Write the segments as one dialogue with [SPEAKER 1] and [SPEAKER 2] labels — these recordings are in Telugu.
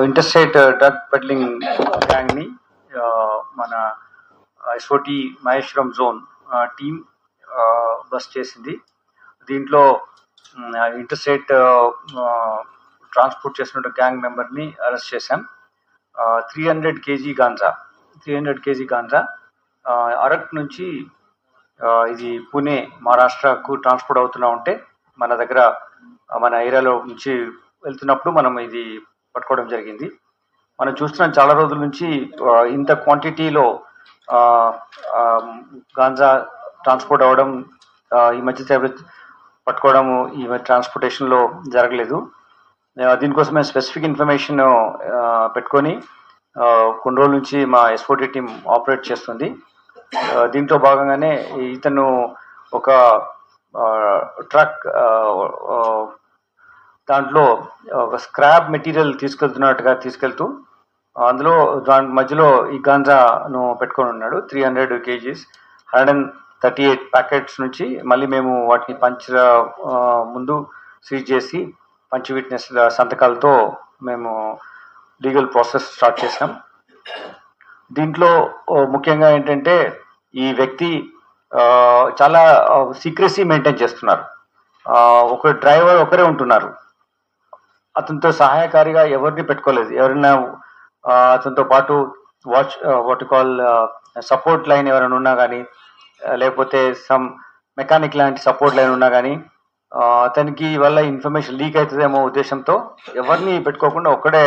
[SPEAKER 1] ఇంటర్స్టేట్ డ్రగ్ పెడ్లింగ్ గ్యాంగ్ని మన SOT Maheshwaram zone team bust చేసింది. దీంట్లో ఇంటర్స్టేట్ ట్రాన్స్పోర్ట్ చేసిన గ్యాంగ్ మెంబర్ని అరెస్ట్ చేశాం. Three hundred KG ganja three hundred KG ganja Araku నుంచి ఇది పూణే మహారాష్ట్రకు ట్రాన్స్పోర్ట్ అవుతున్నా ఉంటే మన దగ్గర మన ఏరియాలో నుంచి వెళ్తున్నప్పుడు మనం ఇది పట్టుకోవడం జరిగింది. మనం చూస్తున్నాం చాలా రోజుల నుంచి ఇంత క్వాంటిటీలో గాంజా ట్రాన్స్పోర్ట్ అవ్వడం ఈ మధ్య పట్టుకోవడం ఈ ట్రాన్స్పోర్టేషన్లో జరగలేదు. దీనికోసమే దీనికోసం మేము స్పెసిఫిక్ ఇన్ఫర్మేషన్ పెట్టుకొని కొన్ని రోజుల నుంచి మా ఎస్పోటీ టీం ఆపరేట్ చేస్తుంది. దీంట్లో భాగంగానే ఇతను ఒక ట్రక్ దాంట్లో ఒక స్క్రాప్ మెటీరియల్ తీసుకెళ్తున్నట్టుగా తీసుకెళ్తూ అందులో దాని మధ్యలో ఈ గాంజాను పెట్టుకొని ఉన్నాడు. Three hundred KGs hundred and thirty eight packets నుంచి మళ్ళీ మేము వాటిని పంచ ముందు సీజ్ చేసి పంచ్ విట్నెస్ సంతకాలతో మేము లీగల్ ప్రాసెస్ స్టార్ట్ చేసాం దీంట్లో ముఖ్యంగా ఏంటంటే ఈ వ్యక్తి చాలా సీక్రెసీ మెయింటైన్ చేస్తున్నారు. ఒక డ్రైవర్ ఒకరే ఉంటున్నారు. అతనితో సహాయకారిగా ఎవరిని పెట్టుకోలేదు. ఎవరైనా అతనితో పాటు watch what call support line ఎవరైనా ఉన్నా కానీ లేకపోతే సమ్ మెకానిక్ లాంటి సపోర్ట్ లైన్ ఉన్నా కానీ అతనికి వల్ల ఇన్ఫర్మేషన్ లీక్ అవుతుందేమో ఉద్దేశంతో ఎవరిని పెట్టుకోకుండా ఒక్కడే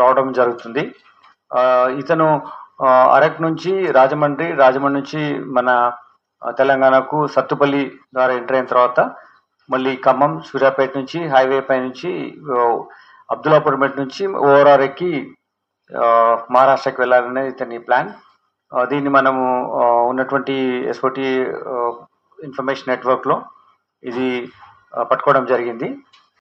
[SPEAKER 1] రావడం జరుగుతుంది. ఇతను అరక్ నుంచి రాజమండ్రి రాజమండ్రి నుంచి మన తెలంగాణకు సత్తుపల్లి ద్వారా ఎంటర్ అయిన తర్వాత మళ్ళీ ఖమ్మం సూర్యాపేట నుంచి హైవే పై నుంచి ఆ, అబ్దుల్లాపూర్పేట నుంచి ఓఆర్ఆర్ ఎక్కి మహారాష్ట్రకి వెళ్ళాలనేది ఇతని ప్లాన్. దీన్ని మనము ఉన్నటువంటి ఎస్ఓటి ఇన్ఫర్మేషన్ నెట్వర్క్లో ఇది పట్టుకోవడం జరిగింది.